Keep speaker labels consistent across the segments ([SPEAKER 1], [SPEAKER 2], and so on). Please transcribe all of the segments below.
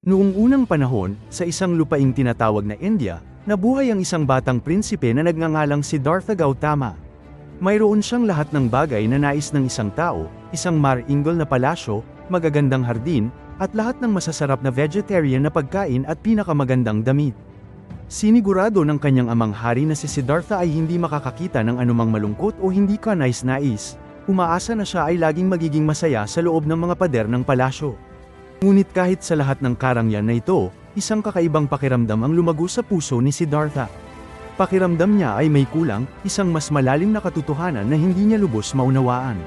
[SPEAKER 1] Noong unang panahon, sa isang lupaing tinatawag na India, nabuhay ang isang batang prinsipe na nagngangalang si Dartha Gautama. Mayroon siyang lahat ng bagay na nais ng isang tao, isang mar-inggol na palasyo, magagandang hardin, at lahat ng masasarap na vegetarian na pagkain at pinakamagandang damit. Sinigurado ng kanyang amang hari na si Siddhartha ay hindi makakakita ng anumang malungkot o hindi ka nais-nais. Umaasa na siya ay laging magiging masaya sa loob ng mga pader ng palasyo. Ngunit kahit sa lahat ng karangyan na ito, isang kakaibang pakiramdam ang lumago sa puso ni Siddhartha. Pakiramdam niya ay may kulang, isang mas malalim na katotohanan na hindi niya lubos maunawaan.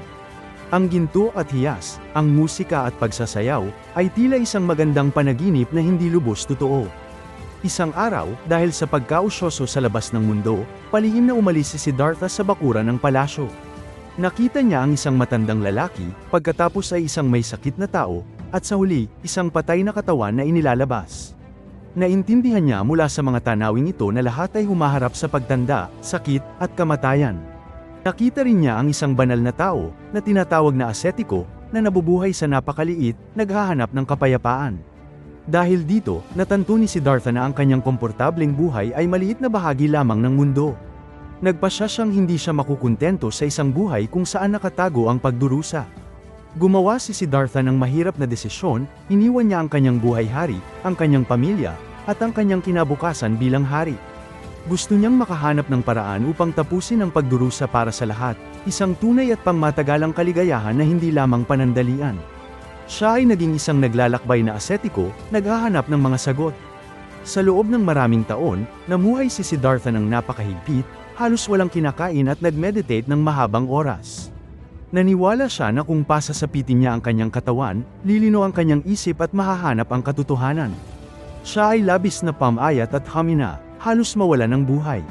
[SPEAKER 1] Ang ginto at hiyas, ang musika at pagsasayaw, ay tila isang magandang panaginip na hindi lubos totoo. Isang araw, dahil sa pagkausyoso sa labas ng mundo, palihim na umalis si Siddhartha sa bakuran ng palasyo. Nakita niya ang isang matandang lalaki, pagkatapos ay isang may sakit na tao, at sa huli, isang patay na katawan na inilalabas. Naintindihan niya mula sa mga tanawing ito na lahat ay humaharap sa pagtanda, sakit, at kamatayan. Nakita rin niya ang isang banal na tao, na tinatawag na asetiko, na nabubuhay sa napakaliit, naghahanap ng kapayapaan. Dahil dito, natanto ni Siddhartha na ang kanyang komportableng buhay ay maliit na bahagi lamang ng mundo. Nagpasya siyang hindi siya makukuntento sa isang buhay kung saan nakatago ang pagdurusa. Gumawa si Siddhartha ng mahirap na desisyon, iniwan niya ang kanyang buhay hari, ang kanyang pamilya, at ang kanyang kinabukasan bilang hari. Gusto niyang makahanap ng paraan upang tapusin ang pagdurusa para sa lahat, isang tunay at pangmatagalang kaligayahan na hindi lamang panandalian. Siya ay naging isang naglalakbay na asetiko, naghahanap ng mga sagot. Sa loob ng maraming taon, namuhay si Siddhartha ng napakahigpit, halos walang kinakain at nagmeditate ng mahabang oras. Naniwala siya na kung pasasapitin niya ang kanyang katawan, lilino ang kanyang isip at mahahanap ang katotohanan. Siya ay labis na pamayat at hamina, halos mawala ng buhay.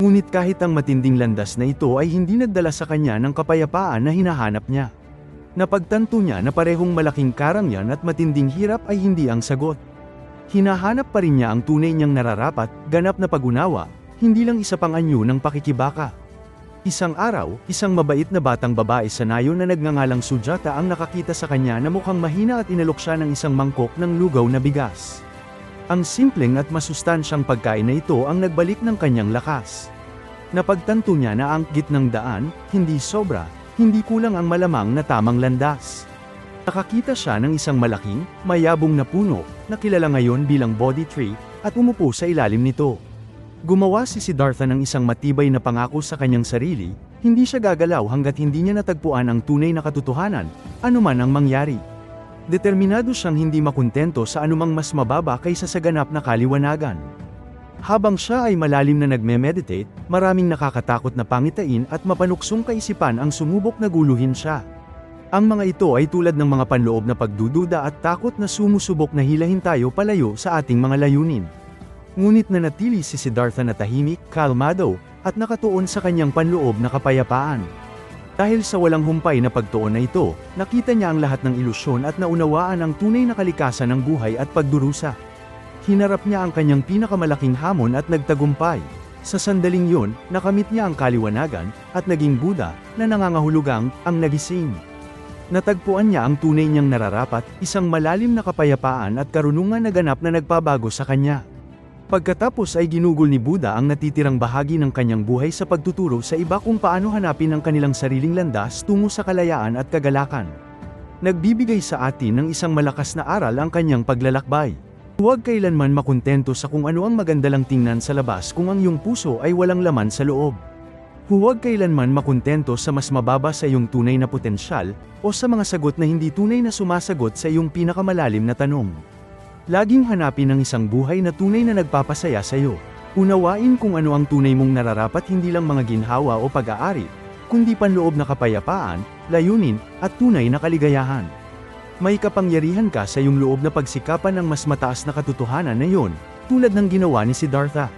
[SPEAKER 1] Ngunit kahit ang matinding landas na ito ay hindi nagdala sa kanya ng kapayapaan na hinahanap niya. Napagtanto niya na parehong malaking karangyan at matinding hirap ay hindi ang sagot. Hinahanap pa rin niya ang tunay niyang nararapat, ganap na pagunawa, hindi lang isa pang anyo ng pakikibaka. Isang araw, isang mabait na batang babae sa nayo na nagngangalang Sujata ang nakakita sa kanya na mukhang mahina at inalok siya ng isang mangkok ng lugaw na bigas. Ang simpleng at masustansyang pagkain na ito ang nagbalik ng kanyang lakas. Napagtanto niya na ang ng daan, hindi sobra, hindi kulang ang malamang na tamang landas. Nakakita siya ng isang malaking, mayabong na puno, na kilala ngayon bilang body tree, at umupo sa ilalim nito. Gumawa si Siddhartha ng isang matibay na pangako sa kanyang sarili, hindi siya gagalaw hanggat hindi niya natagpuan ang tunay na katotohanan, anuman ang mangyari. Determinado siyang hindi makontento sa anumang mas mababa kaysa sa ganap na kaliwanagan. Habang siya ay malalim na nagme-meditate, maraming nakakatakot na pangitain at mapanuksong kaisipan ang sumubok na guluhin siya. Ang mga ito ay tulad ng mga panloob na pagdududa at takot na sumusubok na hilahin tayo palayo sa ating mga layunin. Ngunit nanatili si Siddhartha na tahimik, kalmado, at nakatuon sa kanyang panloob na kapayapaan. Dahil sa walang humpay na pagtuon na ito, nakita niya ang lahat ng ilusyon at naunawaan ang tunay na kalikasan ng buhay at pagdurusa. Hinarap niya ang kanyang pinakamalaking hamon at nagtagumpay. Sa sandaling yun, nakamit niya ang kaliwanagan, at naging Buddha, na nangangahulugang, ang nagising. Natagpuan niya ang tunay niyang nararapat, isang malalim na kapayapaan at karunungan na ganap na nagpabago sa kanya. Pagkatapos ay ginugol ni Buddha ang natitirang bahagi ng kanyang buhay sa pagtuturo sa iba kung paano hanapin ang kanilang sariling landas tungo sa kalayaan at kagalakan. Nagbibigay sa atin ng isang malakas na aral ang kanyang paglalakbay. Huwag kailanman makontento sa kung ano ang maganda lang tingnan sa labas kung ang iyong puso ay walang laman sa loob. Huwag kailanman makontento sa mas mababa sa iyong tunay na potensyal, o sa mga sagot na hindi tunay na sumasagot sa iyong pinakamalalim na tanong. Laging hanapin ang isang buhay na tunay na nagpapasaya sa iyo. Unawain kung ano ang tunay mong nararapat hindi lang mga ginhawa o pag-aari, kundi panloob na kapayapaan, layunin, at tunay na kaligayahan. May kapangyarihan ka sa iyong loob na pagsikapan ng mas mataas na katotohanan na iyon, tulad ng ginawa ni Siddhartha.